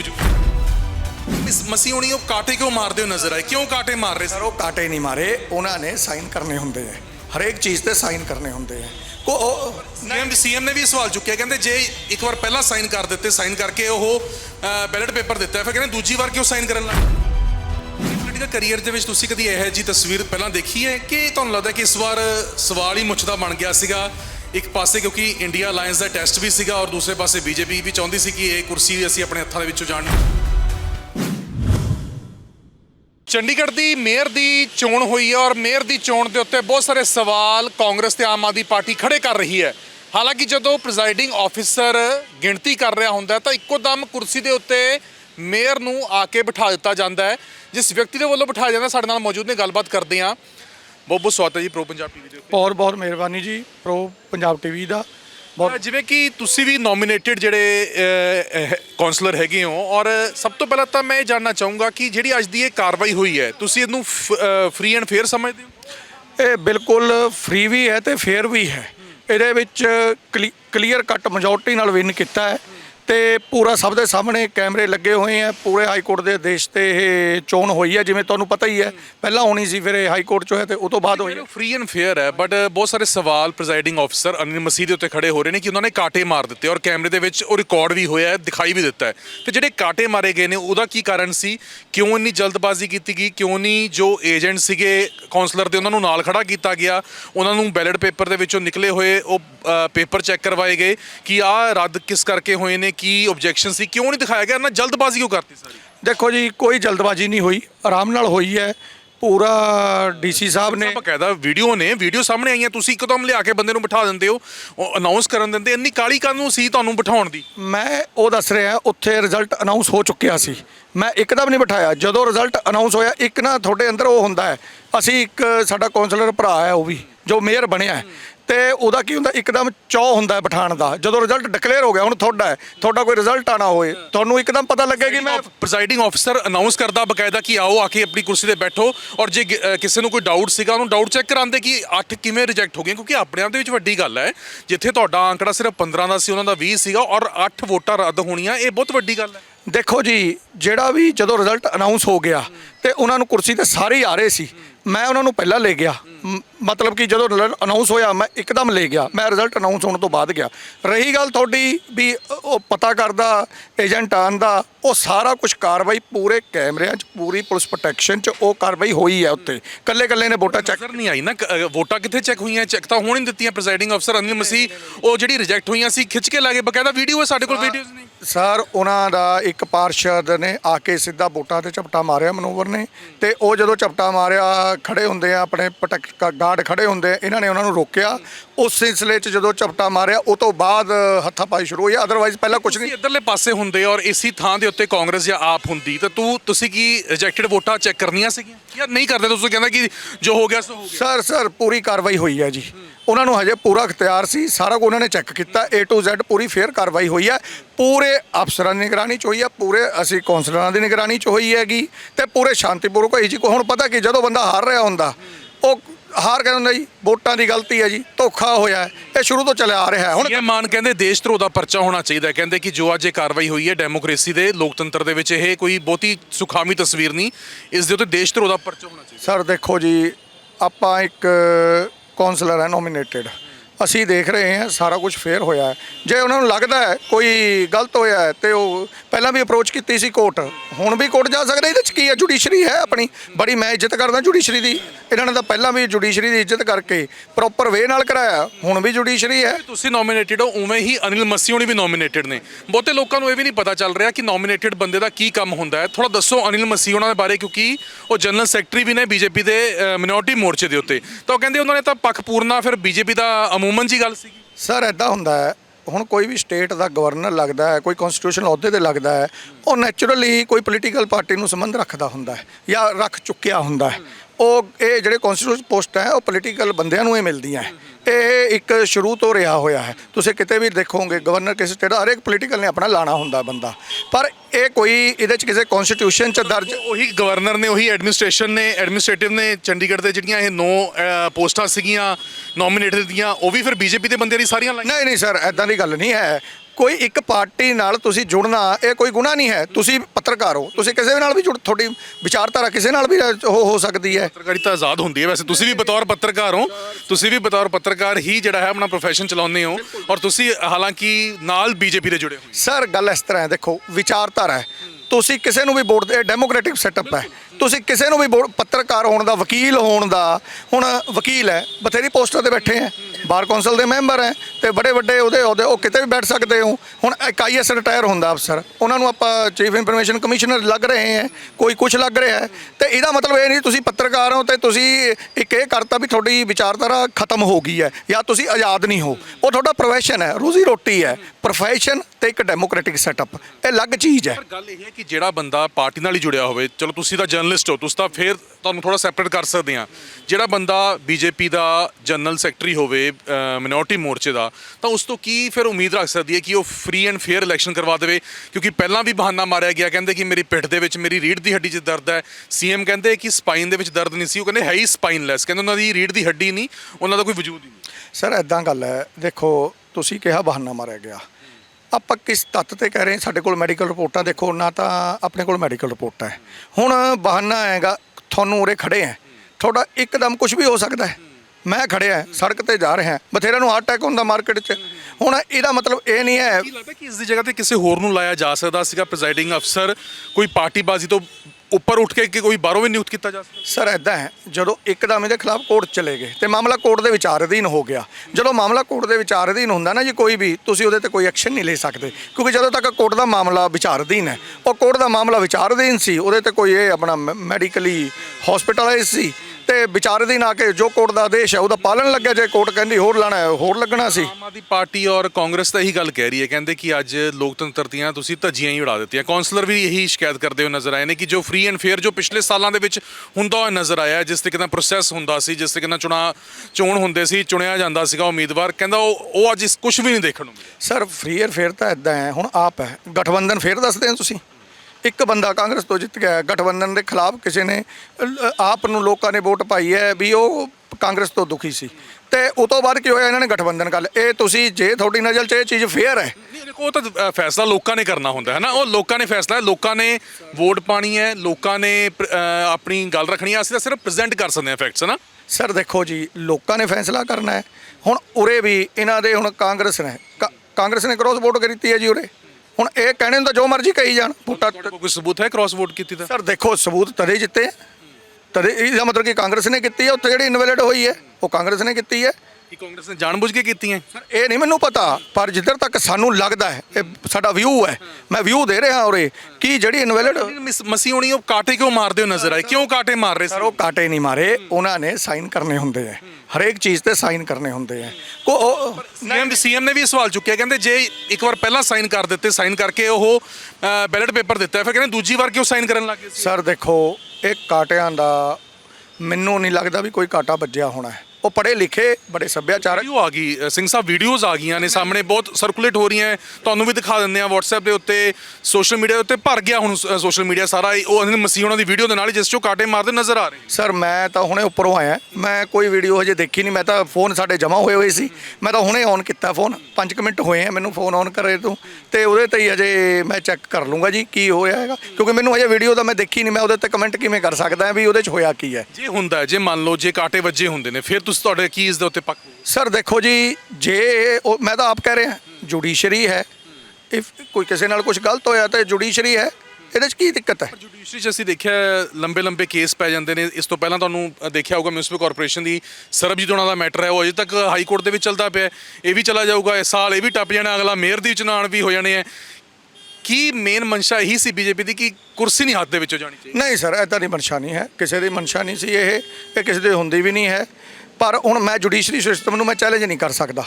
[SPEAKER 1] ਇਸ ਮਸੀ ਹੋਣੀ ਉਹ ਕਾਟੇ ਕਿਉਂ ਮਾਰਦੇ ਹੋ ਨਜ਼ਰ ਆਏ? ਕਿਉਂ ਕਾਟੇ ਮਾਰ ਰਹੇ?
[SPEAKER 2] ਸਰ
[SPEAKER 1] ਸਰ
[SPEAKER 2] ਉਹ ਕਾਟੇ ਨਹੀਂ ਮਾਰੇ, ਉਹਨਾਂ ਨੇ ਸਾਈਨ ਕਰਨੇ ਹੁੰਦੇ ਆ ਹਰੇਕ ਚੀਜ਼ ਤੇ ਸਾਈਨ ਕਰਨੇ ਹੁੰਦੇ ਆ ਕੋ ਉਹ
[SPEAKER 1] ਸੀਐਮ ਸੀਐਮ ਨੇ ਵੀ ਇਹ ਸਵਾਲ ਚੁੱਕਿਆ, ਕਹਿੰਦੇ ਜੇ ਇੱਕ ਵਾਰ ਪਹਿਲਾਂ ਸਾਈਨ ਕਰ ਦਿੱਤੇ, ਸਾਈਨ ਕਰਕੇ ਉਹ ਬੈਲਟ ਪੇਪਰ ਦਿੱਤਾ ਫਿਰ ਕਹਿੰਦੇ ਦੂਜੀ ਵਾਰ ਕਿਉਂ ਸਾਈਨ ਕਰਨ ਲੱਗੇ ਪੋਲੀਟੀਕਲ ਕੈਰੀਅਰ ਦੇ ਵਿੱਚ ਤੁਸੀਂ ਕਦੀ ਇਹੋ ਜੀ ਤਸਵੀਰ ਪਹਿਲਾਂ ਦੇਖੀ ਹੈ ਕਿ ਤੁਹਾਨੂੰ ਲੱਗਦਾ ਕਿ ਇਸ ਵਾਰ ਸਵਾਲ ਹੀ ਮੁੱਛਦਾ ਬਣ ਗਿਆ ਸੀਗਾ? ਇੱਕ ਪਾਸੇ ਕਿਉਂਕਿ ਇੰਡੀਆ ਅਲਾਈਅੰਸ ਦਾ ਟੈਸਟ ਵੀ ਸੀਗਾ ਔਰ ਦੂਸਰੇ ਪਾਸੇ ਬੀਜੇਪੀ ਵੀ ਚਾਹੁੰਦੀ ਸੀ ਕਿ ਇਹ ਕੁਰਸੀ ਅਸੀਂ ਆਪਣੇ ਹੱਥਾਂ ਦੇ ਵਿੱਚੋਂ ਜਾਣ। ਚੰਡੀਗੜ੍ਹ ਦੀ ਮੇਅਰ ਦੀ ਚੋਣ ਹੋਈ ਹੈ ਔਰ ਮੇਅਰ ਦੀ ਚੋਣ ਦੇ ਉੱਤੇ ਬਹੁਤ ਸਾਰੇ ਸਵਾਲ ਕਾਂਗਰਸ ਤੇ ਆਮ ਆਦਮੀ ਪਾਰਟੀ ਖੜੇ ਕਰ ਰਹੀ ਹੈ। ਹਾਲਾਂਕਿ ਜਦੋਂ ਪ੍ਰੈਜ਼ਾਈਡਿੰਗ ਆਫੀਸਰ ਗਿਣਤੀ ਕਰ ਰਿਹਾ ਹੁੰਦਾ ਤਾਂ ਇੱਕੋ ਦਮ ਕੁਰਸੀ ਦੇ ਉੱਤੇ ਮੇਅਰ ਨੂੰ ਆ ਕੇ ਬਿਠਾ ਦਿੱਤਾ ਜਾਂਦਾ ਹੈ। ਜਿਸ ਵਿਅਕਤੀ ਦੇ ਵੱਲੋਂ ਬਿਠਾਇਆ ਜਾਂਦਾ, ਸਾਡੇ ਨਾਲ ਮੌਜੂਦ ਨੇ, ਗੱਲਬਾਤ ਕਰਦੇ ਹਾਂ। ਬਹੁਤ ਬਹੁਤ ਸਵਾਗਤ ਹੈ ਜੀ, ਪ੍ਰੋ ਪੰਜਾਬ ਟੀਵੀ ਦੇ ਉੱਤੇ।
[SPEAKER 2] ਬਹੁਤ ਬਹੁਤ ਮਿਹਰਬਾਨੀ ਜੀ, ਪ੍ਰੋ ਪੰਜਾਬ ਟੀਵੀ ਦਾ। ਬਹੁਤ
[SPEAKER 1] ਜਿਵੇਂ ਕਿ ਤੁਸੀਂ ਵੀ ਨੋਮੀਨੇਟਡ ਜਿਹੜੇ ਕਾਉਂਸਲਰ ਹੈਗੇ ਹੋ ਔਰ ਸਭ ਤੋਂ ਪਹਿਲਾਂ ਤਾਂ ਮੈਂ ਇਹ ਜਾਨਣਾ ਚਾਹੂੰਗਾ ਕਿ ਜਿਹੜੀ ਅੱਜ ਦੀ ਇਹ ਕਾਰਵਾਈ ਹੋਈ ਹੈ ਤੁਸੀਂ ਇਹਨੂੰ ਫ੍ਰੀ ਐਂਡ ਫੇਅਰ ਸਮਝਦੇ ਹੋ?
[SPEAKER 2] ਇਹ ਬਿਲਕੁਲ ਫ੍ਰੀ ਵੀ ਹੈ ਤੇ ਫੇਅਰ ਵੀ ਹੈ। ਇਹਦੇ ਵਿੱਚ ਕਲੀਅਰ ਕੱਟ ਮੈਜੋਰਟੀ ਨਾਲ ਵਿਨ ਕੀਤਾ ਹੈ। ਤੇ ਪੂਰਾ ਸਭ ਦੇ ਸਾਹਮਣੇ ਕੈਮਰੇ ਲੱਗੇ ਹੋਏ ਆ। ਪੂਰੇ ਹਾਈ ਕੋਰਟ ਦੇ ਆਦੇਸ਼ ਤੇ ਇਹ ਚੋਣ ਹੋਈ ਹੈ ਜਿਵੇਂ ਤੁਹਾਨੂੰ ਪਤਾ ਹੀ ਹੈ। ਪਹਿਲਾਂ ਹੋਣੀ ਸੀ, ਫਿਰ ਇਹ ਹਾਈ ਕੋਰਟ ਚੋਂ ਹੈ ਤੇ ਉਹ ਤੋਂ ਬਾਅਦ ਹੋਈ ਹੈ।
[SPEAKER 1] ਫ੍ਰੀ ਐਂਡ ਫੇਅਰ ਹੈ ਬਟ ਬਹੁਤ ਸਾਰੇ ਸਵਾਲ ਪ੍ਰੈਜ਼ਾਈਡਿੰਗ ਆਫੀਸਰ ਅਨਿਲ ਮਸੀਹ ਦੇ ਉੱਤੇ ਖੜੇ ਹੋ ਰਹੇ ਨੇ ਕਿ ਉਹਨਾਂ ਨੇ ਕਾਟੇ ਮਾਰ ਦਿੱਤੇ ਔਰ ਕੈਮਰੇ ਦੇ ਵਿੱਚ ਉਹ ਰਿਕਾਰਡ ਵੀ ਹੋਇਆ ਹੈ, ਦਿਖਾਈ ਵੀ ਦਿੱਤਾ ਹੈ। ਤੇ ਜਿਹੜੇ ਕਾਟੇ ਮਾਰੇ ਗਏ ਨੇ, ਉਹਦਾ ਕੀ ਕਾਰਨ ਸੀ? ਕਿਉਂ ਇੰਨੀ ਜਲਦਬਾਜ਼ੀ ਕੀਤੀ ਗਈ? ਕਿਉਂ ਨਹੀਂ ਜੋ ਏਜੰਟ ਸੀਗੇ ਕਾਉਂਸਲਰ ਦੇ ਉਹਨਾਂ ਨੂੰ ਨਾਲ ਖੜਾ ਕੀਤਾ ਗਿਆ? ਉਹਨਾਂ ਨੂੰ ਬੈਲਟ ਪੇਪਰ ਦੇ ਵਿੱਚੋਂ ਨਿਕਲੇ ਹੋਏ ਉਹ ਪੇਪਰ ਚੈੱਕ ਕਰਵਾਏ ਗਏ ਕਿ ਆਹ ਰੱਦ ਕਿਸ ਕਰਕੇ ਹੋਏ ਨੇ? ਕੀ ਆਬਜੈਕਸ਼ਨ ਸੀ? ਕਿਉਂ ਨਹੀਂ ਦਿਖਾਇਆ ਗਿਆ? ਨਾ ਜਲਦਬਾਜ਼ੀ ਕਿਉਂ ਕਰਤੀ ਸਾਰੀ?
[SPEAKER 2] ਦੇਖੋ ਜੀ ਕੋਈ ਜਲਦਬਾਜ਼ੀ ਨਹੀਂ ਹੋਈ। ਆਰਾਮ ਨਾਲ ਹੋਈ ਹੈ। ਪੂਰਾ ਡੀਸੀ ਸਾਹਿਬ ਨੇ
[SPEAKER 1] ਬਕਾਇਦਾ ਵੀਡੀਓ ਨੇ ਵੀਡੀਓ ਸਾਹਮਣੇ ਆਈਆਂ। ਤੁਸੀਂ ਇੱਕਦਮ ਲਿਆ ਕੇ ਬੰਦੇ ਨੂੰ ਬਿਠਾ ਦਿੰਦੇ ਹੋ। ਉਹ ਅਨਾਉਂਸ ਕਰਨ ਦਿੰਦੇ। ਇੰਨੀ ਕਾਲੀ ਕਾਨੂੰ ਸੀ ਤੁਹਾਨੂੰ ਬਿਠਾਉਣ ਦੀ?
[SPEAKER 2] ਮੈਂ ਉਹ ਦੱਸ ਰਿਹਾ ਉੱਥੇ ਰਿਜ਼ਲਟ ਅਨਾਉਂਸ ਹੋ ਚੁੱਕਿਆ ਸੀ। ਮੈਂ ਇੱਕਦਮ ਨਹੀਂ ਬਿਠਾਇਆ। ਜਦੋਂ ਰਿਜ਼ਲਟ ਅਨਾਉਂਸ ਹੋਇਆ ਇੱਕ ਨਾ ਤੁਹਾਡੇ ਅੰਦਰ ਉਹ ਹੁੰਦਾ ਹੈ। ਅਸੀਂ ਇੱਕ ਸਾਡਾ ਕਾਉਂਸਲਰ ਭਰਾ ਹੈ ਉਹ ਵੀ ਜੋ ਮੇਅਰ ਬਣਿਆ ਹੈ। ਤੇ ਉਹਦਾ ਕੀ ਹੁੰਦਾ ਇੱਕਦਮ ਚੌ ਹੁੰਦਾ ਹੈ ਬਿਠਾਣ ਦਾ। ਜਦੋਂ ਰਿਜ਼ਲਟ ਡਿਕਲੇਅਰ ਹੋ ਗਿਆ ਹੁਣ ਤੁਹਾਡਾ ਹੈ ਤੁਹਾਡਾ ਕੋਈ ਰਿਜ਼ਲਟ ਆਣਾ ਹੋਏ ਤੁਹਾਨੂੰ ਇੱਕਦਮ ਪਤਾ ਲੱਗੇ ਕਿ ਮੈਂ
[SPEAKER 1] ਪ੍ਰੈਜ਼ਾਈਡਿੰਗ ਆਫੀਸਰ ਅਨਾਉਂਸ ਕਰਦਾ ਬਕਾਇਦਾ ਕਿ ਆਓ ਆ ਕੇ ਆਪਣੀ ਕੁਰਸੀ ਤੇ ਬੈਠੋ ਔਰ ਜੇ ਕਿਸੇ ਨੂੰ ਕੋਈ ਡਾਊਟ ਸੀਗਾ ਉਹਨੂੰ ਡਾਊਟ ਚੈੱਕ ਕਰਾਉਂਦੇ ਕਿ 8 ਕਿਵੇਂ ਰਿਜੈਕਟ ਹੋ ਗਏ ਕਿਉਂਕਿ ਆਪਣੇ ਆਪ ਦੇ ਵਿੱਚ ਵੱਡੀ ਗੱਲ ਹੈ ਜਿੱਥੇ ਤੁਹਾਡਾ ਅੰਕੜਾ ਸਿਰਫ 15 ਦਾ ਸੀ ਉਹਨਾਂ ਦਾ 20 ਸੀਗਾ ਔਰ 8 ਵੋਟਾਂ ਰੱਦ ਹੋਣੀਆਂ ਇਹ ਬਹੁਤ ਵੱਡੀ ਗੱਲ ਹੈ।
[SPEAKER 2] ਦੇਖੋ ਜੀ ਜਿਹੜਾ ਵੀ ਜਦੋਂ ਰਿਜ਼ਲਟ ਅਨਾਉਂਸ ਹੋ ਗਿਆ ਤੇ ਉਹਨਾਂ ਨੂੰ ਕੁਰਸੀ ਤੇ ਸਾਰੇ ਆ ਰਹੇ ਸੀ ਮੈਂ ਉਹਨਾਂ ਨੂੰ ਪਹਿਲਾਂ ਲੈ ਗਿਆ ਮਤਲਬ ਕਿ ਜਦੋਂ ਰਿਜ਼ਲਟ ਅਨਾਉਂਸ ਹੋਇਆ ਮੈਂ ਇੱਕਦਮ ਲੈ ਗਿਆ। ਮੈਂ ਰਿਜ਼ਲਟ ਅਨਾਉਂਸ ਹੋਣ ਤੋਂ ਬਾਅਦ ਗਿਆ। ਰਹੀ ਗੱਲ ਤੁਹਾਡੀ ਵੀ ਉਹ ਪਤਾ ਕਰਦਾ ਏਜੰਟ ਆਉਣ ਦਾ ਉਹ ਸਾਰਾ ਕੁਝ ਕਾਰਵਾਈ ਪੂਰੇ ਕੈਮਰਿਆਂ 'ਚ ਪੂਰੀ ਪੁਲਿਸ ਪ੍ਰੋਟੈਕਸ਼ਨ 'ਚ ਉਹ ਕਾਰਵਾਈ ਹੋਈ ਹੈ ਉੱਤੇ ਕੱਲੇ ਕੱਲੇ ਨੇ ਵੋਟਾਂ ਚੈੱਕ
[SPEAKER 1] ਨਹੀਂ ਆਈ ਨਾ ਵੋਟਾਂ ਕਿੱਥੇ ਚੈੱਕ ਹੋਈਆਂ? ਚੈੱਕ ਤਾਂ ਹੋਣ ਹੀ ਨਹੀਂ ਦਿੱਤੀਆਂ ਪ੍ਰੈਜ਼ਾਈਡਿੰਗ ਅਫਸਰ ਅਨਿਲ ਮਸੀਹ। ਉਹ ਜਿਹੜੀ ਰਿਜੈਕਟ ਹੋਈਆਂ ਸੀ ਖਿੱਚ ਕੇ ਲਾਗੇ ਬਕਾਇਦਾ ਵੀਡੀਓ ਹੈ ਸਾਡੇ ਕੋਲ ਵੀਡੀਓਜ਼ ਨਹੀਂ।
[SPEAKER 2] ਸਰ ਉਹਨਾਂ ਦਾ ਇੱਕ ਪਾਰਸ਼ਦ ਨੇ ਆ ਕੇ ਸਿੱਧਾ ਵੋਟਾਂ ਤੇ ਝਪਟਾ ਮਾਰਿਆ ਮਨੋਵਰ ਨੇ। ਤੇ ਉਹ ਜਦੋਂ ਝਪਟਾ ਮਾਰਿਆ ਖੜੇ ਹੁੰਦੇ ਆ ਆਪਣੇ ਪ੍ਰੋਟੈਕਟ ਗਾਰਡ ਖੜੇ ਹੁੰਦੇ ਇਹਨਾਂ ਨੇ ਉਹਨਾਂ ਨੂੰ ਰੋਕਿਆ। ਉਸ ਸਿਲਸਿਲੇ 'ਚ ਜਦੋਂ ਝਪਟਾ ਮਾਰਿਆ ਉਹ ਤੋਂ ਬਾਅਦ ਹੱਥਾਪਾਈ ਸ਼ੁਰੂ ਹੋਈ ਅਦਰਵਾਈਜ਼ ਪਹਿਲਾਂ ਕੁਝ ਨਹੀਂ।
[SPEAKER 1] ਇੱਧਰਲੇ ਪਾਸੇ ਹੁੰਦੇ ਔਰ ਇਸੀ ਥਾਂ ਦੇ ਉੱਤੇ ਕਾਂਗਰਸ ਜਾਂ ਆਪ ਹੁੰਦੀ ਤਾਂ ਤੂੰ ਤੁਸੀਂ ਕੀ ਰਿਜੈਕਟਡ ਵੋਟਾਂ ਚੈੱਕ ਕਰਨੀਆਂ ਸੀਗੀਆਂ? ਯਾਰ ਨਹੀਂ ਕਰਦੇ ਤੁਸੀਂ ਕਹਿੰਦਾ ਕਿ ਜੋ ਹੋ ਗਿਆ ਸੋ ਹੋ ਗਿਆ।
[SPEAKER 2] ਸਰ ਸਰ ਪੂਰੀ ਕਾਰਵਾਈ ਹੋਈ ਹੈ ਜੀ। ਉਹਨਾਂ ਨੂੰ ਹਜੇ ਪੂਰਾ ਅਖਤਿਆਰ ਸੀ। ਸਾਰਾ ਕੁਝ ਉਹਨਾਂ ਨੇ ਚੈੱਕ ਕੀਤਾ। A to Z ਪੂਰੀ ਫੇਅਰ ਕਾਰਵਾਈ ਹੋਈ ਹੈ। ਪੂਰੇ ਅਫਸਰਾਂ ਦੀ ਨਿਗਰਾਨੀ ਚ ਹੋਈ ਹੈ। ਪੂਰੇ ਅਸੀਂ ਕੌਂਸਲਰਾਂ ਦੀ ਨਿਗਰਾਨੀ ਚ ਹੋਈ ਹੈਗੀ। ਤੇ ਪੂਰੇ ਸ਼ਾਂਤੀਪੂਰਵਕ ਹੋਈ ਜੀ। ਹੁਣ ਪਤਾ ਕਿ ਜਦੋਂ ਬੰਦਾ ਹਾਰ ਰਿਹਾ ਹੁੰਦਾ ਉਹ ਹਾਰ ਕੇ ਹੁੰਦਾ ਜੀ ਵੋਟਾਂ ਦੀ ਗਲਤੀ ਹੈ ਜੀ ਧੋਖਾ ਹੋਇਆ। ਇਹ ਸ਼ੁਰੂ ਤੋਂ ਚੱਲਿਆ ਆ ਰਿਹਾ ਹੈ। ਹੁਣ
[SPEAKER 1] ਇਹ ਮਾਨ ਕਹਿੰਦੇ ਦੇਸ਼ ਧਰੋਹ ਦਾ ਪਰਚਾ ਹੋਣਾ ਚਾਹੀਦਾ ਕਹਿੰਦੇ ਕਿ ਜੋ ਅੱਜ ਇਹ ਕਾਰਵਾਈ ਹੋਈ ਹੈ ਡੈਮੋਕ੍ਰੇਸੀ ਦੇ ਲੋਕਤੰਤਰ ਦੇ ਵਿੱਚ ਇਹ ਕੋਈ ਬਹੁਤੀ ਸੁਖਾਵੀ ਤਸਵੀਰ ਨਹੀਂ ਇਸ ਦੇ ਉੱਤੇ ਦੇਸ਼ ਧਰੋਹ ਦਾ ਪਰਚਾ ਹੋਣਾ ਚਾਹੀਦਾ
[SPEAKER 2] ਸਰ ਦੇਖੋ ਜੀ ਆਪਾਂ ਇੱਕ ਕਾਉਂਸਲਰ ਹੈ ਨੋਮੀਨੇਟਡ ਅਸੀਂ ਦੇਖ ਰਹੇ ਹਾਂ, ਸਾਰਾ ਕੁਝ ਫੇਅਰ ਹੋਇਆ ਹੈ। ਜੇ ਉਹਨਾਂ ਨੂੰ ਲੱਗਦਾ ਹੈ ਕੋਈ ਗਲਤ ਹੋਇਆ ਹੈ, ਤੇ ਉਹ ਪਹਿਲਾਂ ਵੀ ਅਪਰੋਚ ਕੀਤੀ ਸੀ ਕੋਰਟ ਹੁਣ ਵੀ ਕੋਰਟ ਜਾ ਸਕਦਾ, ਇਹਦੇ ਚ ਕੀ ਹੈ? ਜੁਡੀਸ਼ਰੀ ਹੈ ਆਪਣੀ। ਬੜੀ ਮੈਂ ਇੱਜ਼ਤ ਕਰਦਾ ਜੁਡੀਸ਼ਰੀ ਦੀ। ਇਹਨਾਂ ਨੇ ਤਾਂ ਪਹਿਲਾਂ ਵੀ ਜੁਡੀਸ਼ਰੀ ਦੀ ਇੱਜ਼ਤ ਕਰਕੇ ਪ੍ਰੋਪਰ ਵੇ ਨਾਲ ਕਰਾਇਆ। ਹੁਣ ਵੀ ਜੁਡੀਸ਼ਰੀ ਹੈ।
[SPEAKER 1] ਤੁਸੀਂ ਨੋਮੀਨੇਟਡ ਹੋ, ਉਵੇਂ ਹੀ ਅਨਿਲ ਮੱਸੀ ਹੋਣੀ ਵੀ ਨੋਮੀਨੇਟਡ ਨੇ। ਬਹੁਤੇ ਲੋਕਾਂ ਨੂੰ ਇਹ ਵੀ ਨਹੀਂ ਪਤਾ ਚੱਲ ਰਿਹਾ ਕਿ ਨੋਮੀਨੇਟਡ ਬੰਦੇ ਦਾ ਕੀ ਕੰਮ ਹੁੰਦਾ ਹੈ। ਥੋੜਾ ਦੱਸੋ ਅਨਿਲ ਮੱਸੀ ਉਹਨਾਂ ਦੇ ਬਾਰੇ, ਕਿਉਂਕਿ ਉਹ ਜਨਰਲ ਸੈਕਟਰੀ ਵੀ ਨੇ ਬੀਜੇਪੀ ਦੇ ਮਿਨੋਰਟੀ ਮੋਰਚੇ ਦੇ ਉੱਤੇ। ਤਾਂ ਉਹ ਕਹਿੰਦੇ ਉਹਨਾਂ ਨੇ ਤਾਂ ਪੱਖ ਪੂਰਨਾ, ਫਿਰ ਬੀਜੇਪੀ ਦਾ ਅਮੂਮਨ ਜੀ ਗੱਲ ਸੀਗੀ?
[SPEAKER 2] ਸਰ ਐਦਾਂ ਹੁੰਦਾ ਹੈ, ਹੁਣ ਕੋਈ ਵੀ ਸਟੇਟ ਦਾ ਗਵਰਨਰ ਲੱਗਦਾ ਹੈ, ਕੋਈ ਕਨਸਟੀਟਿਊਸ਼ਨਲ ਅਹੁਦੇ ਤੇ ਲੱਗਦਾ ਹੈ, ਉਹ ਨੈਚੁਰਲੀ ਕੋਈ ਪੋਲੀਟੀਕਲ ਪਾਰਟੀ ਨੂੰ ਸੰਬੰਧ ਰੱਖਦਾ ਹੁੰਦਾ ਹੈ ਜਾਂ ਰੱਖ ਚੁੱਕਿਆ ਹੁੰਦਾ ਹੈ। ਉਹ ਇਹ ਜਿਹੜੇ ਕਨਸਟੀਟਿਊਸ਼ਨ ਪੋਸਟ ਹੈ ਉਹ ਪੋਲੀਟੀਕਲ ਬੰਦਿਆਂ ਨੂੰ ਹੀ ਮਿਲਦੀਆਂ ਹੈ। ਇਹ ਇੱਕ ਸ਼ੁਰੂ ਤੋਂ ਰਿਹਾ ਹੋਇਆ ਹੈ। ਤੁਸੀਂ ਕਿਤੇ ਵੀ ਦੇਖੋਗੇ ਗਵਰਨਰ ਕਿਸੇ ਸਟੇਟ ਦਾ ਹਰੇਕ ਪੋਲੀਟੀਕਲ ਨੇ ਆਪਣਾ ਲਾਣਾ ਹੁੰਦਾ ਬੰਦਾ। ਪਰ ਇਹ ਕੋਈ ਇਹਦੇ ਚ ਕਿਸੇ ਕਨਸਟੀਟਿਊਸ਼ਨ ਚ ਦਰਜ
[SPEAKER 1] ਉਹੀ ਗਵਰਨਰ ਨੇ ਉਹੀ ਐਡਮਿਨਿਸਟ੍ਰੇਸ਼ਨ ਨੇ ਐਡਮਿਨਿਸਟ੍ਰੇਟਿਵ ਨੇ ਚੰਡੀਗੜ੍ਹ ਦੇ ਜਿਹੜੀਆਂ ਇਹ ਨੌ ਪੋਸਟਾਂ ਸੀਗੀਆਂ ਨੋਮੀਨੇਟਡ ਦੀਆਂ ਉਹ ਵੀ ਫਿਰ ਬੀਜੇਪੀ ਦੇ ਬੰਦਿਆਂ ਦੀ ਸਾਰੀਆਂ ਲਾਈਆਂ?
[SPEAKER 2] ਨਹੀਂ ਨਹੀਂ ਸਰ ਐਦਾਂ ਦੀ ਗੱਲ ਨਹੀਂ ਹੈ। ਕੋਈ ਇੱਕ ਪਾਰਟੀ ਨਾਲ ਤੁਸੀਂ ਜੁੜਨਾ ਇਹ ਕੋਈ ਗੁਨਾਹ ਨਹੀਂ ਹੈ। ਤੁਸੀਂ ਪੱਤਰਕਾਰ ਹੋ। ਤੁਸੀਂ ਕਿਸੇ ਨਾਲ ਵੀ ਜੁੜ ਤੁਹਾਡੀ ਵਿਚਾਰਧਾਰਾ ਕਿਸੇ ਨਾਲ ਵੀ ਹੋ ਹੋ ਸਕਦੀ ਹੈ।
[SPEAKER 1] ਪੱਤਰਕਾਰੀ ਤਾਂ ਆਜ਼ਾਦ ਹੁੰਦੀ ਹੈ ਵੈਸੇ। ਤੁਸੀਂ ਵੀ ਬਤੌਰ ਪੱਤਰਕਾਰ ਹੋ। ਤੁਸੀਂ ਵੀ ਬਤੌਰ ਪੱਤਰਕਾਰ ਹੀ ਜਿਹੜਾ ਹੈ ਆਪਣਾ ਪ੍ਰੋਫੈਸ਼ਨ ਚਲਾਉਂਦੇ ਹੋ। ਔਰ ਤੁਸੀਂ ਹਾਲਾਂਕਿ ਨਾਲ ਬੀਜੇਪੀ ਦੇ ਜੁੜੇ ਹੋ।
[SPEAKER 2] ਸਰ ਗੱਲ ਇਸ ਤਰ੍ਹਾਂ ਹੈ ਦੇਖੋ ਵਿਚਾਰਧਾਰਾ ਹੈ। ਤੁਸੀਂ ਕਿਸੇ ਨੂੰ ਵੀ ਵੋਟ ਦੇ ਡੈਮੋਕ੍ਰੈਟਿਕ ਸੈਟਅਪ ਹੈ। ਤੁਸੀਂ ਕਿਸੇ ਨੂੰ ਵੀ ਪੱਤਰਕਾਰ ਹੋਣ ਦਾ ਵਕੀਲ ਹੋਣ ਦਾ ਹੁਣ ਵਕੀਲ ਹੈ ਬਥੇਰੀ ਪੋਸਟਾਂ ਤੇ ਬੈਠੇ ਹੈ। ਬਾਰ ਕੌਂਸਲ ਦੇ ਮੈਂਬਰ ਹੈ ਤੇ ਬੜੇ ਵੱਡੇ ਉਹਦੇ ਉਹਦੇ ਉਹ ਕਿਤੇ ਵੀ ਬੈਠ ਸਕਦੇ ਹੋ। ਹੁਣ ਇੱਕ ਆਈਐਸ ਰਿਟਾਇਰ ਹੁੰਦਾ ਅਫਸਰ। ਉਹਨਾਂ ਨੂੰ ਆਪਾਂ ਚੀਫ ਇਨਫੋਰਮੇਸ਼ਨ ਕਮਿਸ਼ਨਰ ਲੱਗ ਰਹੇ ਹੈ, ਕੋਈ ਕੁਝ ਲੱਗ ਰਿਹਾ ਹੈ। ਤੇ ਇਹਦਾ ਮਤਲਬ ਇਹ ਨਹੀਂ ਤੁਸੀਂ ਪੱਤਰਕਾਰ ਹੋ ਤੇ ਤੁਸੀਂ ਇੱਕ ਇਹ ਕਰਤਾ ਵੀ ਤੁਹਾਡੀ ਵਿਚਾਰਧਾਰਾ ਖਤਮ ਹੋ ਗਈ ਹੈ ਜਾਂ ਤੁਸੀਂ ਆਜ਼ਾਦ ਨਹੀਂ ਹੋ। ਉਹ ਤੁਹਾਡਾ ਪ੍ਰੋਫੈਸ਼ਨ ਹੈ, ਰੋਜ਼ੀ ਰੋਟੀ ਹੈ। ਪ੍ਰੋਫੈਸ਼ਨ ਤੇ ਇੱਕ ਡੈਮੋਕ੍ਰੈਟਿਕ ਸੈਟਅਪ ਇਹ ਅਲੱਗ ਚੀਜ਼ ਹੈ।
[SPEAKER 1] ਪਰ ਗੱਲ ਇਹ ਹੈ ਕਿ ਜਿਹੜਾ ਬੰਦਾ ਪਾਰਟੀ ਨਾਲ ਹੀ ਜੁੜਿਆ ਹੋਵੇ ਚਲੋ ਤੁਸੀਂ ਤਾਂ ਜਰਨਲਿਸਟ ਹੋ ਤੁਸੀਂ ਤਾਂ ਫੇਰ ਤੁਹਾਨੂੰ ਥੋੜਾ ਸੈਪਰੇਟ ਕਰ ਸਕਦੇ ਆ ਜਿਹੜਾ ਬੰਦਾ ਬੀਜੇਪੀ ਦਾ ਜਨਰਲ ਸੈਕਟਰੀ ਹੋਵੇ ਮਿਨੋਰਟੀ ਮੋਰਚੇ ਦਾ ਤਾਂ ਉਸ ਤੋਂ ਕੀ ਫਿਰ ਉਮੀਦ ਰੱਖ ਸਕਦੀ ਹੈ ਕਿ ਉਹ ਫ੍ਰੀ ਐਂਡ ਫੇਅਰ ਇਲੈਕਸ਼ਨ ਕਰਵਾ ਦੇਵੇ? ਕਿਉਂਕਿ ਪਹਿਲਾਂ ਵੀ ਬਹਾਨਾ ਮਾਰਿਆ ਗਿਆ ਕਹਿੰਦੇ ਕਿ ਮੇਰੀ ਪਿੱਠ ਦੇ ਵਿੱਚ ਮੇਰੀ ਰੀੜ੍ਹ ਦੀ ਹੱਡੀ 'ਚ ਦਰਦ ਹੈ। ਸੀਐਮ ਕਹਿੰਦੇ ਕਿ ਸਪਾਈਨ ਦੇ ਵਿੱਚ ਦਰਦ ਨਹੀਂ ਸੀ ਉਹ ਕਹਿੰਦੇ ਹੈ ਹੀ ਸਪਾਈਨਲੈਸ ਕਹਿੰਦੇ ਉਹਨਾਂ ਦੀ ਰੀੜ੍ਹ ਦੀ ਹੱਡੀ ਨਹੀਂ ਉਹਨਾਂ ਦਾ ਕੋਈ ਵਜੂਦ ਹੀ ਨਹੀਂ।
[SPEAKER 2] ਸਰ ਐਦਾਂ ਗੱਲ ਹੈ ਦੇਖੋ ਤੁਸੀਂ ਕਿਹਾ ਬਹਾਨਾ ਮਾਰਿਆ ਗਿਆ। ਆਪਾਂ ਕਿਸ ਤੱਤ ਤੇ ਕਹਿ ਰਹੇ ਸਾਡੇ ਕੋਲ ਮੈਡੀਕਲ ਰਿਪੋਰਟਾਂ ਦੇਖੋ, ਨਾ ਤਾਂ ਆਪਣੇ ਕੋਲ ਮੈਡੀਕਲ ਰਿਪੋਰਟਾਂ ਹੈ। ਹੁਣ ਬਹਾਨਾ ਹੈਗਾ, ਤੁਹਾਨੂੰ ਉਰੇ ਖੜੇ ਹੈ। ਤੁਹਾਡਾ ਇੱਕਦਮ ਕੁਝ ਵੀ ਹੋ ਸਕਦਾ ਹੈ। ਮੈਂ ਖੜਿਆ ਸੜਕ ਤੇ ਜਾ ਰਿਹਾ ਬਥੇਰਾ ਨੂੰ ਹਾਰਟ ਅਟੈਕ ਹੁੰਦਾ ਮਾਰਕੀਟ 'ਚ। ਹੁਣ ਇਹਦਾ ਮਤਲਬ ਇਹ ਨਹੀਂ ਹੈ
[SPEAKER 1] ਕੀ ਲੱਗਦਾ ਕਿ ਇਸ ਦੀ ਜਗ੍ਹਾ ਤੇ ਕਿਸੇ ਹੋਰ ਨੂੰ ਲਾਇਆ ਜਾ ਸਕਦਾ ਸੀਗਾ ਪ੍ਰੈਜ਼ਾਈਡਿੰਗ ਅਫਸਰ, ਕੋਈ ਪਾਰਟੀਬਾਜ਼ੀ ਤੋਂ ਉੱਪਰ ਉੱਠ ਕੇ ਕਿ ਕੋਈ ਬਾਹਰੋਂ ਵੀ ਨਿਯੁਕਤ ਕੀਤਾ ਜਾ ਸਕਦਾ
[SPEAKER 2] ਸਰ ਐਦਾਂ ਹੈ, ਜਦੋਂ ਇੱਕਦਮ ਇਹਦੇ ਖਿਲਾਫ ਕੋਰਟ ਚਲੇ ਗਏ, ਤੇ ਮਾਮਲਾ ਕੋਰਟ ਦੇ ਵਿਚਾਰ ਅਧੀਨ ਹੋ ਗਿਆ। ਜਦੋਂ ਮਾਮਲਾ ਕੋਰਟ ਦੇ ਵਿਚਾਰ ਅਧੀਨ ਹੁੰਦਾ ਨਾ ਜੀ, ਕੋਈ ਵੀ, ਤੁਸੀਂ ਉਹਦੇ ਤੇ ਕੋਈ ਐਕਸ਼ਨ ਨਹੀਂ ਲੈ ਸਕਦੇ, ਕਿਉਂਕਿ ਜਦੋਂ ਤੱਕ ਕੋਰਟ ਦਾ ਮਾਮਲਾ ਵਿਚਾਰ ਅਧੀਨ ਹੈ, ਉਹ ਕੋਰਟ ਦਾ ਮਾਮਲਾ ਵਿਚਾਰ ਅਧੀਨ ਸੀ, ਉਹਦੇ ਤੇ ਕੋਈ ਇਹ ਆਪਣਾ ਮੈਡੀਕਲੀ ਹਸਪੀਟਲਾਈਜ਼ ਸੀ ਤੇ ਵਿਚਾਰ ਅਧੀਨ ਆ ਕੇ ਜੋ ਕੋਰਟ ਦਾ ਆਦੇਸ਼ ਹੈ ਉਹਦਾ ਪਾਲਣ ਲੱਗਿਆ ਜੇ ਕੋਰਟ ਕਹਿੰਦੀ ਹੋਰ ਲਾਣਾ ਹੈ ਹੋਰ ਲੱਗਣਾ ਸੀ।
[SPEAKER 1] ਆਮ ਆਦਮੀ ਪਾਰਟੀ ਔਰ ਕਾਂਗਰਸ ਤਾਂ ਇਹੀ ਗੱਲ ਕਹਿ ਰਹੀ ਹੈ ਕਹਿੰਦੇ ਕਿ ਅੱਜ ਲੋਕਤੰਤਰ ਦੀਆਂ ਤੁਸੀਂ ਧੱਜੀਆਂ ਹੀ ਉਡਾ ਦਿੱਤੀਆਂ। ਕਾਉਂਸਲਰ ਵੀ ਇਹੀ ਸ਼ਿਕਾਇਤ ਕਰਦੇ ਹੋਏ ਨਜ਼ਰ ਆਏ ਨੇ ਕਿ ਜੋ ਫ੍ਰੀ ਐਂਡ ਫੇਅਰ ਜੋ ਪਿਛਲੇ ਸਾਲਾਂ ਦੇ ਵਿੱਚ ਹੁੰਦਾ ਹੋਇਆ ਨਜ਼ਰ ਆਇਆ ਜਿਸ ਤਰੀਕੇ ਨਾਲ ਪ੍ਰੋਸੈਸ ਹੁੰਦਾ ਸੀ ਜਿਸ ਤਰੀਕੇ ਨਾਲ ਚੁਣਾ ਚੋਣ ਹੁੰਦੇ ਸੀ ਚੁਣਿਆ ਜਾਂਦਾ ਸੀਗਾ ਉਮੀਦਵਾਰ ਕਹਿੰਦਾ ਉਹ ਉਹ ਅੱਜ ਕੁਝ ਵੀ ਨਹੀਂ ਦੇਖਣ ਨੂੰ ਮਿਲਿਆ।
[SPEAKER 2] ਸਰ ਫੇਰ ਤਾਂ ਇਦਾਂ ਹੈ ਹੁਣ ਆਪ ਹੈ। ਗਠਬੰਧਨ ਫੇਰ ਦੱਸਦੇ ਹੋ ਤੁਸੀਂ? ਇੱਕ ਬੰਦਾ ਕਾਂਗਰਸ ਤੋਂ ਜਿੱਤ ਗਿਆ ਹੈ, ਗਠਬੰਧਨ ਦੇ ਖਿਲਾਫ ਕਿਸੇ ਨੇ ਆਪ ਨੂੰ ਲੋਕਾਂ ਨੇ ਵੋਟ ਪਾਈ ਹੈ ਵੀ ਉਹ ਕਾਂਗਰਸ ਤੋਂ ਦੁਖੀ ਸੀ। ਤੇ ਉਸ ਤੋਂ ਬਾਅਦ ਕੀ ਹੋਇਆ? ਇਹਨਾਂ ਨੇ ਗਠਬੰਧਨ ਕਰ ਲਿਆ। ਇਹ ਤੁਸੀਂ ਜੇ ਤੁਹਾਡੀ ਨਜ਼ਰ 'ਚ ਇਹ ਚੀਜ਼ ਫੇਅਰ ਹੈ।
[SPEAKER 1] ਉਹ ਤਾਂ ਫੈਸਲਾ ਲੋਕਾਂ ਨੇ ਕਰਨਾ ਹੁੰਦਾ ਹੈ ਨਾ। ਉਹ ਲੋਕਾਂ ਨੇ ਫੈਸਲਾ ਲੋਕਾਂ ਨੇ ਵੋਟ ਪਾਣੀ ਹੈ। ਲੋਕਾਂ ਨੇ ਆਪਣੀ ਗੱਲ ਰੱਖਣੀ ਹੈ। ਅਸੀਂ ਤਾਂ ਸਿਰਫ ਪ੍ਰੈਜ਼ੈਂਟ ਕਰ ਸਕਦੇ ਹਾਂ ਫੈਕਟਸ ਨਾ?
[SPEAKER 2] ਸਰ ਦੇਖੋ ਜੀ ਲੋਕਾਂ ਨੇ ਫੈਸਲਾ ਕਰਨਾ ਹੈ। ਹੁਣ ਉਰੇ ਵੀ ਇਹਨਾਂ ਦੇ ਹੁਣ ਕਾਂਗਰਸ ਨੇ। ਕਾਂਗਰਸ ਨੇ ਕ੍ਰੋਸ ਵੋਟ ਕੀਤੀ ਹੈ ਜੀ ਉਰੇ। ਹੁਣ ਇਹ ਕਹਿਣੇ ਨੂੰ ਤਾਂ ਜੋ ਮਰਜ਼ੀ ਕਹੀ ਜਾਣ
[SPEAKER 1] ਤੁਹਾਡੇ ਕੋਲ ਕੋਈ ਸਬੂਤ ਹੈ ਕ੍ਰਾਸ ਵੋਟ ਕੀਤੀ ਤਾਂ
[SPEAKER 2] ਸਰ ਦੇਖੋ ਸਬੂਤ ਤਦੇ ਜਿੱਤੇ ਹੈ। ਤਦੇ ਇਹਦਾ ਮਤਲਬ ਕਿ ਕਾਂਗਰਸ ਨੇ ਕੀਤੀ ਹੈ ਉੱਥੇ ਜਿਹੜੀ ਇਨਵੈਲਿਡ ਹੋਈ ਹੈ ਉਹ ਕਾਂਗਰਸ ਨੇ ਕੀਤੀ ਹੈ
[SPEAKER 1] ਕੀ ਕਾਂਗਰਸ ਨੇ ਜਾਣਬੁੱਝ ਕੇ ਕੀਤੀਆਂ?
[SPEAKER 2] ਸਰ ਇਹ ਨਹੀਂ ਮੈਨੂੰ ਪਤਾ ਪਰ ਜਿੱਧਰ ਤੱਕ ਸਾਨੂੰ ਲੱਗਦਾ ਹੈ ਇਹ ਸਾਡਾ ਵਿਊ ਹੈ। ਮੈਂ ਵਿਊ ਦੇ ਰਿਹਾ ਉਰੇ ਕਿ ਜਿਹੜੀ ਇਨਵੈਲਿਡ
[SPEAKER 1] ਮਸੀ ਹੋਣੀ ਉਹ ਕਾਟੇ ਕਿਉਂ ਮਾਰਦੇ ਹੋ ਨਜ਼ਰ ਆਏ? ਕਿਉਂ ਕਾਟੇ ਮਾਰ ਰਹੇ
[SPEAKER 2] ਸਰ ਉਹ ਕਾਟੇ ਨਹੀਂ ਮਾਰੇ ਉਹਨਾਂ ਨੇ ਸਾਈਨ ਕਰਨੇ ਹੁੰਦੇ ਆ ਹਰੇਕ ਚੀਜ਼ ਤੇ ਸਾਈਨ ਕਰਨੇ ਹੁੰਦੇ ਆ ਕੋ
[SPEAKER 1] ਸੀਐਮ ਸੀਐਮ ਨੇ ਵੀ ਸਵਾਲ ਚੁੱਕਿਆ ਕਹਿੰਦੇ ਜੇ ਇੱਕ ਵਾਰ ਪਹਿਲਾਂ ਸਾਈਨ ਕਰ ਦਿੱਤੇ ਸਾਈਨ ਕਰਕੇ ਉਹ ਬੈਲਟ ਪੇਪਰ ਦਿੱਤਾ ਫਿਰ ਕਹਿੰਦੇ ਦੂਜੀ ਵਾਰ ਕਿਉਂ ਸਾਈਨ ਕਰਨ ਲੱਗੇ
[SPEAKER 2] ਸਰ ਦੇਖੋ ਇਹ ਕਾਟਿਆਂ ਦਾ ਮੈਨੂੰ ਨਹੀਂ ਲੱਗਦਾ ਵੀ ਕੋਈ ਕਾਟਾ ਵੱਜਿਆ ਹੋਣਾ ਹੈ। ਉਹ ਪੜ੍ਹੇ ਲਿਖੇ ਬੜੇ ਸੱਭਿਆਚਾਰਕ
[SPEAKER 1] ਵੀਡੀਓ ਆ ਗਈ ਸਿੰਘ ਸਾਹਿਬ ਵੀਡੀਓਜ਼ ਆ ਗਈਆਂ ਨੇ ਸਾਹਮਣੇ ਬਹੁਤ ਸਰਕੂਲੇਟ ਹੋ ਰਹੀਆਂ ਹੈ। ਤੁਹਾਨੂੰ ਵੀ ਦਿਖਾ ਦਿੰਦੇ ਆ WhatsApp ਦੇ ਉੱਤੇ ਸੋਸ਼ਲ ਮੀਡੀਆ ਦੇ ਉੱਤੇ ਭਰ ਗਿਆ ਹੁਣ ਸੋਸ਼ਲ ਮੀਡੀਆ ਸਾਰਾ। ਹੀ। ਉਹ ਉਹਨਾਂ ਮਸੀਹ ਉਹਨਾਂ ਦੀ ਵੀਡੀਓ ਦੇ ਨਾਲ ਹੀ ਜਿਸ ਚੋਂ ਕਾਟੇ ਮਾਰਦੇ ਨਜ਼ਰ ਆ ਰਹੇ
[SPEAKER 2] ਸਰ ਮੈਂ ਤਾਂ ਹੁਣੇ ਉੱਪਰੋਂ ਆਇਆ। ਮੈਂ ਕੋਈ ਵੀਡੀਓ ਹਜੇ ਦੇਖੀ ਨਹੀਂ। ਮੈਂ ਤਾਂ ਫੋਨ ਸਾਡੇ ਜਮ੍ਹਾਂ ਹੋਏ ਹੋਏ ਸੀ। ਮੈਂ ਤਾਂ ਹੁਣੇ ਔਨ ਕੀਤਾ ਫੋਨ 5 ਮਿੰਟ ਹੋਏ ਆ ਮੈਨੂੰ ਫੋਨ ਔਨ ਕਰੇ ਤੋਂ। ਤੇ ਉਹਦੇ ਤੇ ਹੀ ਹਜੇ ਮੈਂ ਚੈੱਕ ਕਰ ਲੂੰਗਾ ਜੀ ਕੀ ਹੋਇਆ ਹੈਗਾ। ਕਿਉਂਕਿ ਮੈਨੂੰ ਹਜੇ ਵੀਡੀਓ ਤਾਂ ਮੈਂ ਦੇਖੀ ਨਹੀਂ। ਮੈਂ ਉਹਦੇ ਤੇ ਕਮੈਂਟ ਕਿਵੇਂ ਕਰ ਸਕਦਾ ਵੀ ਉਹਦੇ 'ਚ ਹੋਇਆ ਕੀ ਹੈ।
[SPEAKER 1] ਜੇ ਹੁੰਦਾ ਹੈ, ਜੇ ਮੰਨ ਲਓ ਜੇ ਕਾਟੇ ਵੱਜੇ ਹੁੰਦੇ ਨੇ ਫਿਰ ਤੁਸੀਂ ਤੁਹਾਡੇ ਕੀ ਇਸ ਦੇ ਉੱਤੇ ਪੱਕ
[SPEAKER 2] ਸਰ ਦੇਖੋ ਜੀ ਜੇ ਉਹ ਮੈਂ ਤਾਂ ਆਪ ਕਹਿ ਰਿਹਾ ਜੁਡੀਸ਼ਰੀ ਹੈ। ਇਫ ਕੋਈ ਕਿਸੇ ਨਾਲ ਕੁਝ ਗਲਤ ਹੋਇਆ ਤਾਂ ਜੁਡੀਸ਼ਰੀ ਹੈ। ਇਹਦੇ 'ਚ ਕੀ ਦਿੱਕਤ ਹੈ?
[SPEAKER 1] ਜੁਡੀਸ਼ਰੀ 'ਚ ਅਸੀਂ ਦੇਖਿਆ ਲੰਬੇ ਲੰਬੇ ਕੇਸ ਪੈ ਜਾਂਦੇ ਨੇ। ਇਸ ਤੋਂ ਪਹਿਲਾਂ ਤੁਹਾਨੂੰ ਅ, ਦੇਖਿਆ ਹੋਊਗਾ ਮਿਊਨਿਸਪਲ ਕਾਰਪੋਰੇਸ਼ਨ ਦੀ ਸਰਬਜੀਤ ਉਹਨਾਂ ਦਾ ਮੈਟਰ ਹੈ। ਉਹ ਅਜੇ ਤੱਕ ਹਾਈ ਕੋਰਟ ਦੇ ਵਿੱਚ ਚੱਲਦਾ ਪਿਆ ਹੈ। ਇਹ ਵੀ ਚਲਾ ਜਾਊਗਾ। ਇਸ ਸਾਲ ਇਹ ਵੀ ਟੱਪ ਜਾਣਾ ਅਗਲਾ ਮੇਅਰ ਦੀ ਚੁਣਾਵ ਵੀ ਹੋ ਜਾਣੇ ਹੈ। ਕੀ ਮੇਨ ਮਨਸ਼ਾ ਇਹੀ ਸੀ ਬੀਜੇਪੀ ਦੀ ਕਿ ਕੁਰਸੀ ਨਹੀਂ ਹੱਥ ਦੇ ਵਿੱਚੋਂ ਜਾਣੀ ਚਾਹੀਦੀ?
[SPEAKER 2] ਨਹੀਂ ਸਰ ਐਦਾਂ ਦੀ ਮਨਸ਼ਾ ਨਹੀਂ ਹੈ। ਕਿਸੇ ਦੀ ਮਨਸ਼ਾ ਨਹੀਂ ਸੀ ਇਹ। ਇਹ ਕਿਸੇ ਦੀ ਹੁੰਦੀ ਵੀ ਨਹੀਂ ਹੈ। ਪਰ ਹੁਣ ਮੈਂ ਜੁਡੀਸ਼ਰੀ ਸਿਸਟਮ ਨੂੰ ਮੈਂ ਚੈਲੰਜ ਨਹੀਂ ਕਰ ਸਕਦਾ।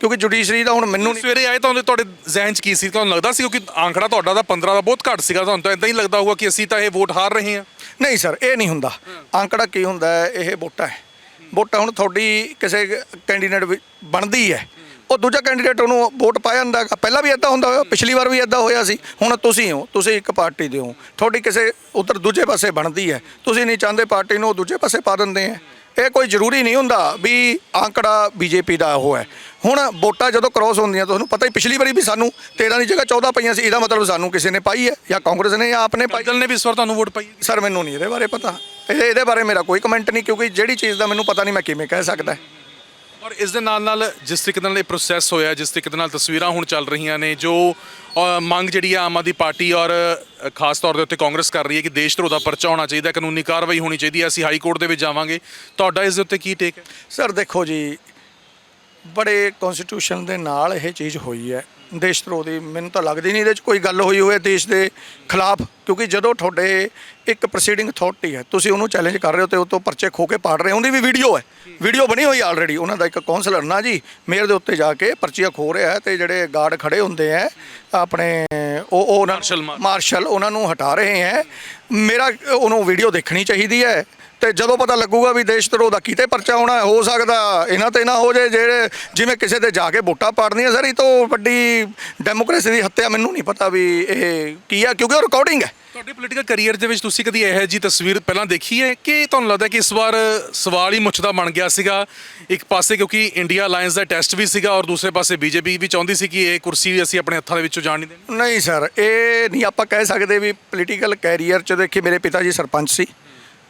[SPEAKER 2] ਕਿਉਂਕਿ ਜੁਡੀਸ਼ਰੀ ਦਾ ਹੁਣ ਮੈਨੂੰ ਨਹੀਂ
[SPEAKER 1] ਸਵੇਰੇ ਆਏ ਤਾਂ ਉਹਦੇ ਤੁਹਾਡੇ ਜ਼ਿਹਨ 'ਚ ਕੀ ਸੀ? ਤੁਹਾਨੂੰ ਲੱਗਦਾ ਸੀ ਕਿਉਂਕਿ ਆંકੜਾ ਤੁਹਾਡਾ ਤਾਂ 15 ਦਾ ਬਹੁਤ ਘੱਟ ਸੀਗਾ ਤੁਹਾਨੂੰ ਤਾਂ ਇਦਾਂ ਹੀ ਲੱਗਦਾ ਹੋਊਗਾ ਕਿ ਅਸੀਂ ਤਾਂ ਇਹ ਵੋਟ ਹਾਰ ਰਹੇ ਹਾਂ।
[SPEAKER 2] ਨਹੀਂ ਸਰ ਇਹ ਨਹੀਂ ਹੁੰਦਾ। ਅੰਕੜਾ ਕੀ ਹੁੰਦਾ ਹੈ? ਇਹ ਵੋਟਾਂ ਹੈ। ਵੋਟਾਂ ਹੁਣ ਤੁਹਾਡੀ ਕਿਸੇ ਕੈਂਡੀਡੇਟ ਬਣਦੀ ਹੈ। ਉਹ ਦੂਜਾ ਕੈਂਡੀਡੇਟ ਉਹਨੂੰ ਵੋਟ ਪਾਇਆ ਜਾਂਦਾ ਹੈਗਾ। ਪਹਿਲਾਂ ਵੀ ਇਦਾਂ ਹੁੰਦਾ ਹੋਇਆ ਪਿਛਲੀ ਵਾਰ ਵੀ ਇਦਾਂ ਹੋਇਆ ਸੀ। ਹੁਣ ਤੁਸੀਂ ਹੋ ਤੁਸੀਂ ਇੱਕ ਪਾਰਟੀ ਦੇ ਹੋ। ਤੁਹਾਡੀ ਕਿਸੇ ਉਧਰ ਦੂਜੇ ਪਾਸੇ ਬਣਦੀ ਹੈ। ਤੁਸੀਂ ਨਹੀਂ ਚਾਹੁੰਦੇ ਪਾਰਟੀ ਨੂੰ ਉਹ ਦੂਜੇ ਪਾਸੇ ਪਾ ਦਿੰਦੇ ਆ ਇਹ ਕੋਈ ਜ਼ਰੂਰੀ ਨਹੀਂ ਹੁੰਦਾ ਵੀ ਅੰਕੜਾ ਬੀਜੇਪੀ ਦਾ ਉਹ ਹੈ। ਹੁਣ ਵੋਟਾਂ ਜਦੋਂ ਕ੍ਰੋਸ ਹੁੰਦੀਆਂ ਤੁਹਾਨੂੰ ਪਤਾ ਹੀ ਪਿਛਲੀ ਵਾਰੀ ਵੀ ਸਾਨੂੰ 13 ਦੀ ਜਗ੍ਹਾ 14 ਪਈਆਂ ਸੀ ਇਹਦਾ ਮਤਲਬ ਸਾਨੂੰ ਕਿਸੇ ਨੇ ਪਾਈ ਹੈ ਜਾਂ ਕਾਂਗਰਸ ਨੇ ਜਾਂ ਆਪਨੇ ਪਾਈ
[SPEAKER 1] ਨੇ ਵੀ ਇਸ ਵਾਰ ਤੁਹਾਨੂੰ ਵੋਟ ਪਾਈ।
[SPEAKER 2] ਸਰ ਮੈਨੂੰ ਨਹੀਂ ਇਹਦੇ ਬਾਰੇ ਪਤਾ। ਇਹ ਇਹਦੇ ਬਾਰੇ ਮੇਰਾ ਕੋਈ ਕਮੈਂਟ ਨਹੀਂ ਕਿਉਂਕਿ ਜਿਹੜੀ ਚੀਜ਼ ਦਾ ਮੈਨੂੰ ਪਤਾ ਨਹੀਂ ਮੈਂ ਕਿਵੇਂ ਕਹਿ ਸਕਦਾ।
[SPEAKER 1] ਔਰ ਇਸ ਦੇ ਨਾਲ ਨਾਲ ਜਿਸ ਤਰੀਕੇ ਨਾਲ ਇਹ ਪ੍ਰੋਸੈਸ ਹੋਇਆ, ਜਿਸ ਤਰੀਕੇ ਦੇ ਨਾਲ ਤਸਵੀਰਾਂ ਹੁਣ ਚੱਲ ਰਹੀਆਂ ਨੇ, ਜੋ ਮੰਗ ਜਿਹੜੀ ਆ ਆਮ ਆਦਮੀ ਪਾਰਟੀ ਔਰ ਖਾਸ ਤੌਰ ਦੇ ਉੱਤੇ ਕਾਂਗਰਸ ਕਰ ਰਹੀ ਹੈ ਕਿ ਦੇਸ਼ ਧਰੋਂ ਦਾ ਪਰਚਾ ਹੋਣਾ ਚਾਹੀਦਾ, ਕਾਨੂੰਨੀ ਕਾਰਵਾਈ ਹੋਣੀ ਚਾਹੀਦੀ ਹੈ, ਅਸੀਂ ਹਾਈ ਕੋਰਟ ਦੇ ਵਿੱਚ ਜਾਵਾਂਗੇ। ਤੁਹਾਡਾ ਇਸ ਦੇ ਉੱਤੇ ਕੀ ਟੇਕ ਹੈ?
[SPEAKER 2] ਸਰ ਦੇਖੋ ਜੀ ਬੜੇ ਕਨਸਟੀਟਿਊਸ਼ਨ ਦੇ ਨਾਲ ਇਹ ਚੀਜ਼ ਹੋਈ ਹੈ। ਦੇਸ਼ ਧਰੋਹ ਦੀ ਮੈਨੂੰ ਤਾਂ ਲੱਗਦੀ ਨਹੀਂ ਇਹਦੇ 'ਚ ਕੋਈ ਗੱਲ ਹੋਈ ਹੋਵੇ ਦੇਸ਼ ਦੇ ਖਿਲਾਫ ਕਿਉਂਕਿ ਜਦੋਂ ਤੁਹਾਡੇ ਇੱਕ ਪ੍ਰੋਸੀਡਿੰਗ ਅਥਾਰਟੀ ਹੈ ਤੁਸੀਂ ਉਹਨੂੰ ਚੈਲੰਜ ਕਰ ਰਹੇ ਹੋ ਤੇ ਉਹ ਤੋਂ ਪਰਚੇ ਖੋ ਕੇ ਪਾੜ ਰਹੇ ਹੋ। ਉਹਦੀ ਵੀ ਵੀਡੀਓ ਹੈ। ਵੀਡੀਓ ਬਣੀ ਹੋਈ ਆਲਰੇਡੀ ਉਹਨਾਂ ਦਾ ਇੱਕ ਕਾਉਂਸਲਰ ਨਾ ਜੀ ਮੇਅਰ ਦੇ ਉੱਤੇ ਜਾ ਕੇ ਪਰਚੀਆਂ ਖੋ ਰਿਹਾ ਹੈ ਤੇ ਜਿਹੜੇ ਗਾਰਡ ਖੜੇ ਹੁੰਦੇ ਆ ਆਪਣੇ ਉਹ ਉਹ।
[SPEAKER 1] ਮਾਰਸ਼ਲ
[SPEAKER 2] ਉਹਨਾਂ ਨੂੰ ਹਟਾ ਰਹੇ ਹੈ। ਮੇਰਾ ਉਹਨੂੰ ਵੀਡੀਓ ਦੇਖਣੀ ਚਾਹੀਦੀ ਹੈ। ਤੇ ਜਦੋਂ ਪਤਾ ਲੱਗੂਗਾ ਵੀ ਦੇਸ਼ ਧਰੋਹ ਦਾ ਕਿਤੇ ਪਰਚਾ ਹੋਣਾ ਹੈ, ਸਕਦਾ ਇਹਨਾਂ ਤੇ ਨਾ ਹੋ ਜੇ ਜਿਹੜੇ ਜਿਵੇਂ ਕਿਸੇ ਤੇ ਜਾ ਕੇ ਵੋਟਾਂ ਪਾੜਨੀਆਂ ਸਰ ਇਹ ਤੋਂ ਵੱਡੀ ਡੈਮੋਕ੍ਰੇਸੀ ਦੀ ਹੱਤਿਆ ਮੈਨੂੰ ਨਹੀਂ ਪਤਾ ਵੀ ਇਹ ਕੀ ਹੈ ਕਿਉਂਕਿ ਉਹ ਰਿਕਾਰਡਿੰਗ ਹੈ।
[SPEAKER 1] ਤੁਹਾਡੇ ਪੋਲੀਟੀਕਲ ਕੈਰੀਅਰ ਦੇ ਵਿੱਚ ਤੁਸੀਂ ਕਦੀ ਇਹੋ ਜੀ ਤਸਵੀਰ ਪਹਿਲਾਂ ਦੇਖੀ ਹੈ ਕਿ ਤੁਹਾਨੂੰ ਲੱਗਦਾ ਕਿ ਇਸ ਵਾਰ ਸਵਾਲ ਹੀ ਮੁੱਛਦਾ ਬਣ ਗਿਆ ਸੀਗਾ? ਇੱਕ ਪਾਸੇ ਕਿਉਂਕਿ ਇੰਡੀਆ ਅਲਾਈਅੰਸ ਦਾ ਟੈਸਟ ਵੀ ਸੀਗਾ ਔਰ ਦੂਸਰੇ ਪਾਸੇ ਬੀਜੇਪੀ ਵੀ ਚਾਹੁੰਦੀ ਸੀ ਕਿ ਇਹ ਕੁਰਸੀ ਵੀ ਅਸੀਂ ਆਪਣੇ ਹੱਥਾਂ ਦੇ ਵਿੱਚੋਂ ਜਾਣ ਨਹੀਂ ਦੇਣੀ।
[SPEAKER 2] ਨਹੀਂ ਸਰ ਇਹ ਨਹੀਂ ਆਪਾਂ ਕਹਿ ਸਕਦੇ ਵੀ ਪੋਲੀਟੀਕਲ ਕੈਰੀਅਰ ਚ ਦੇਖੀ ਮੇਰੇ ਪਿਤਾ ਜੀ ਸਰਪੰਚ ਸੀ।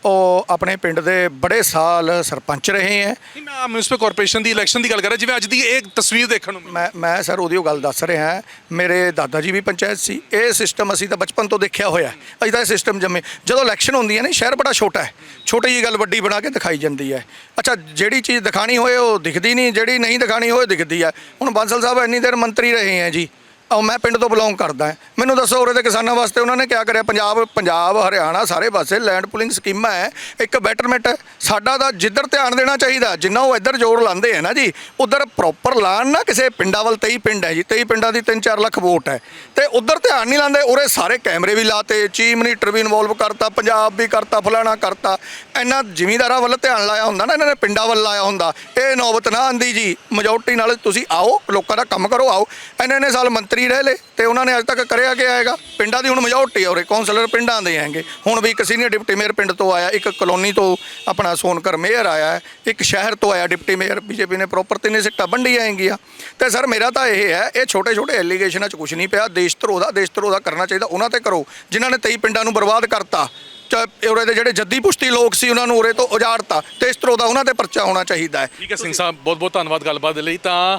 [SPEAKER 2] ਉਹ ਆਪਣੇ ਪਿੰਡ ਦੇ ਬੜੇ ਸਾਲ ਸਰਪੰਚ ਰਹੇ ਹੈ।
[SPEAKER 1] ਨਹੀਂ ਮੈਂ ਮਿਊਨਿਸਪਲ ਕਾਰਪੋਰੇਸ਼ਨ ਦੀ ਇਲੈਕਸ਼ਨ ਦੀ ਗੱਲ ਕਰ ਰਿਹਾ ਜਿਵੇਂ ਅੱਜ ਦੀ ਇਹ ਤਸਵੀਰ ਦੇਖਣ ਨੂੰ ਮਿਲੀ।
[SPEAKER 2] ਮੈਂ ਮੈਂ ਸਰ ਉਹਦੀ ਉਹ ਗੱਲ ਦੱਸ ਰਿਹਾ ਹਾਂ। ਮੇਰੇ ਦਾਦਾ ਜੀ ਵੀ ਪੰਚਾਇਤ ਸੀ। ਇਹ ਸਿਸਟਮ ਅਸੀਂ ਤਾਂ ਬਚਪਨ ਤੋਂ ਦੇਖਿਆ ਹੋਇਆ ਅਸੀਂ ਤਾਂ ਇਹ ਸਿਸਟਮ ਜੰਮੇ। ਜਦੋਂ ਇਲੈਕਸ਼ਨ ਹੁੰਦੀ ਹੈ ਨਾ ਸ਼ਹਿਰ ਬੜਾ ਛੋਟਾ ਹੈ। ਛੋਟੀ ਜੀ ਗੱਲ ਵੱਡੀ ਬਣਾ ਕੇ ਦਿਖਾਈ ਜਾਂਦੀ ਹੈ। ਅੱਛਾ ਜਿਹੜੀ ਚੀਜ਼ ਦਿਖਾਣੀ ਹੋਏ ਉਹ ਦਿਖਦੀ ਨਹੀਂ ਜਿਹੜੀ ਨਹੀਂ ਦਿਖਾਣੀ ਹੋਏ ਦਿਖਦੀ ਹੈ। ਹੁਣ ਬਾਂਸਲ ਸਾਹਿਬ ਇੰਨੀ ਦੇਰ ਮੰਤਰੀ ਰਹੇ ਹੈ ਜੀ। ਉਹ ਮੈਂ ਪਿੰਡ ਤੋਂ ਬਿਲੋਂਗ ਕਰਦਾ ਹਾਂ। ਮੈਨੂੰ ਦੱਸੋ ਉਰੇ ਦੇ ਕਿਸਾਨਾਂ ਵਾਸਤੇ ਉਹਨਾਂ ਨੇ ਕਿਆ ਕਰਿਆ? ਪੰਜਾਬ ਪੰਜਾਬ, ਹਰਿਆਣਾ ਸਾਰੇ ਪਾਸੇ ਲੈਂਡ ਪੁਲਿੰਗ ਸਕੀਮਾਂ ਹੈ। ਇੱਕ ਬੈਟਰਮੈਂਟ ਹੈ। ਸਾਡਾ ਤਾਂ ਜਿੱਧਰ ਧਿਆਨ ਦੇਣਾ ਚਾਹੀਦਾ, ਜਿੰਨਾ ਉਹ ਇੱਧਰ ਜ਼ੋਰ ਲਾਉਂਦੇ ਹੈ ਨਾ ਜੀ, ਉਧਰ ਪ੍ਰੋਪਰ ਲਾਣ ਨਾ ਕਿਸੇ ਪਿੰਡਾਂ ਵੱਲ 23 ਪਿੰਡ ਹੈ ਜੀ। 23 ਪਿੰਡਾਂ ਦੀ 3-4 ਲੱਖ ਵੋਟ ਹੈ। ਤੇ ਉਧਰ ਧਿਆਨ ਨਹੀਂ ਲਾਉਂਦੇ, ਉਰੇ ਸਾਰੇ ਕੈਮਰੇ ਵੀ ਲਾਤੇ, ਚੀਫ ਮਿਨਿਸਟਰ ਵੀ ਇਨਵੋਲਵ ਕਰਤਾ, ਪੰਜਾਬ ਵੀ ਕਰਤਾ, ਫਲਾਣਾ ਕਰਤਾ। ਇੰਨਾ ਜ਼ਿਮੀਂਦਾਰਾਂ ਵੱਲ ਧਿਆਨ ਲਾਇਆ ਹੁੰਦਾ ਨਾ, ਇਹਨਾਂ ਨੇ ਪਿੰਡਾਂ ਵੱਲ ਲਾਇਆ ਹੁੰਦਾ। ਇਹ ਨੌਬਤ ਨਾ ਆਂਦੀ ਜੀ। ਮੈਜੋਰਟੀ ਨਾਲ ਤੁਸੀਂ ਆਓ, ਲੋਕਾਂ ਦਾ ਕੰਮ ਕਰੋ, ਆਓ। ਇੰਨੇ ਇੰਨੇ ਸਾਲ ਮੰਤਰੀ ਰਹਿ ਲਏ ਤੇ ਉਹਨਾਂ ਨੇ ਅੱਜ ਤੱਕ ਕਰਿਆ ਗਿਆ ਹੈਗਾ ਪਿੰਡਾਂ ਦੀ ਹੁਣ ਮੈਜੋਰਟੀ ਆ ਉਰੇ ਪਿੰਡਾਂ ਦੇ ਹੈਗੇ। ਹੁਣ ਵੀ ਇੱਕ ਸੀਨੀਅਰ ਡਿਪਟੀ ਮੇਅਰ ਪਿੰਡ ਤੋਂ ਆਇਆ, ਇੱਕ ਕਲੋਨੀ ਤੋਂ ਆਪਣਾ ਸੋਨਕਰ ਮੇਅਰ ਆਇਆ ਇੱਕ ਸ਼ਹਿਰ ਤੋਂ ਆਇਆ ਡਿਪਟੀ ਮੇਅਰ, ਬੀਜੇਪੀ ਨੇ ਪ੍ਰੋਪਰ ਤਿੰਨੇ ਸਿੱਟਾਂ ਵੰਡੀਆਂ ਹੈਗੀਆਂ। ਤੇ ਸਰ, ਮੇਰਾ ਤਾਂ ਇਹ ਹੈ, ਇਹ ਛੋਟੇ ਛੋਟੇ ਐਲੀਗੇਸ਼ਨਾਂ 'ਚ ਕੁਝ ਨਹੀਂ ਪਿਆ। ਦੇਸ਼ ਧਰੋ ਦਾ, ਦੇਸ਼ ਧਰੋ ਦਾ ਕਰਨਾ ਚਾਹੀਦਾ, ਉਹਨਾਂ ਤੇ ਕਰੋ। ਜਿਨ੍ਹਾਂ ਨੇ 23 ਪਿੰਡਾਂ ਨੂੰ ਬਰਬਾਦ ਕਰਤਾ, ਚਾਹੇ ਉਰੇ ਦੇ ਜਿਹੜੇ ਜੱਦੀ ਪੁਸ਼ਤੀ ਲੋਕ ਸੀ, ਉਹਨਾਂ ਨੂੰ ਉਰੇ ਤੋਂ ਉਜਾੜਤਾ। ਇਸ ਧਰੋਹ ਦਾ ਉਹਨਾਂ ਤੇ ਪਰਚਾ ਹੋਣਾ ਚਾਹੀਦਾ ਹੈ।
[SPEAKER 1] ਠੀਕ ਹੈ, ਸਿੰਘ ਸਾਹਿਬ ਬਹੁਤ ਬਹੁਤ ਧੰਨਵਾਦ ਗੱਲਬਾਤ ਦੇ ਲਈ। ਤਾਂ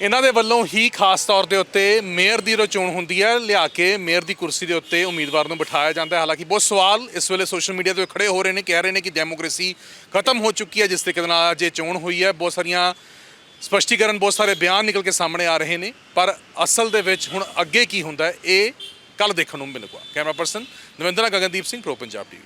[SPEAKER 1] ਇਹਨਾਂ ਦੇ ਵੱਲੋਂ ਹੀ ਖਾਸ ਤੌਰ ਦੇ ਉੱਤੇ ਮੇਅਰ ਦੀ ਜੋ ਚੋਣ ਹੁੰਦੀ ਹੈ, ਲਿਆ ਕੇ ਮੇਅਰ ਦੀ ਕੁਰਸੀ ਦੇ ਉੱਤੇ ਉਮੀਦਵਾਰ ਨੂੰ ਬਿਠਾਇਆ ਜਾਂਦਾ ਹੈ। ਹਾਲਾਂਕਿ ਬਹੁਤ ਸਵਾਲ ਇਸ ਵੇਲੇ ਸੋਸ਼ਲ ਮੀਡੀਆ ਤੇ ਖੜੇ ਹੋ ਰਹੇ ਨੇ, ਕਹਿ ਰਹੇ ਨੇ ਕਿ ਡੈਮੋਕ੍ਰੇਸੀ ਖਤਮ ਹੋ ਚੁੱਕੀ ਹੈ, ਜਿਸ ਤਰੀਕੇ ਦੇ ਨਾਲ ਅੱਜ ਇਹ ਚੋਣ ਹੋਈ ਹੈ। ਬਹੁਤ ਸਾਰੀਆਂ ਸਪਸ਼ਟੀਕਰਨ, ਬਹੁਤ ਸਾਰੇ ਬਿਆਨ ਨਿਕਲ ਕੇ ਸਾਹਮਣੇ ਆ ਰਹੇ ਨੇ, ਪਰ ਅਸਲ ਦੇ ਵਿੱਚ ਹੁਣ ਅੱਗੇ ਕੀ ਹੁੰਦਾ ਇਹ ਕੱਲ ਦੇਖਣ ਨੂੰ ਮਿਲੇਗਾ। Camera person Navindra Gagandeep Singh, pro Punjab TV.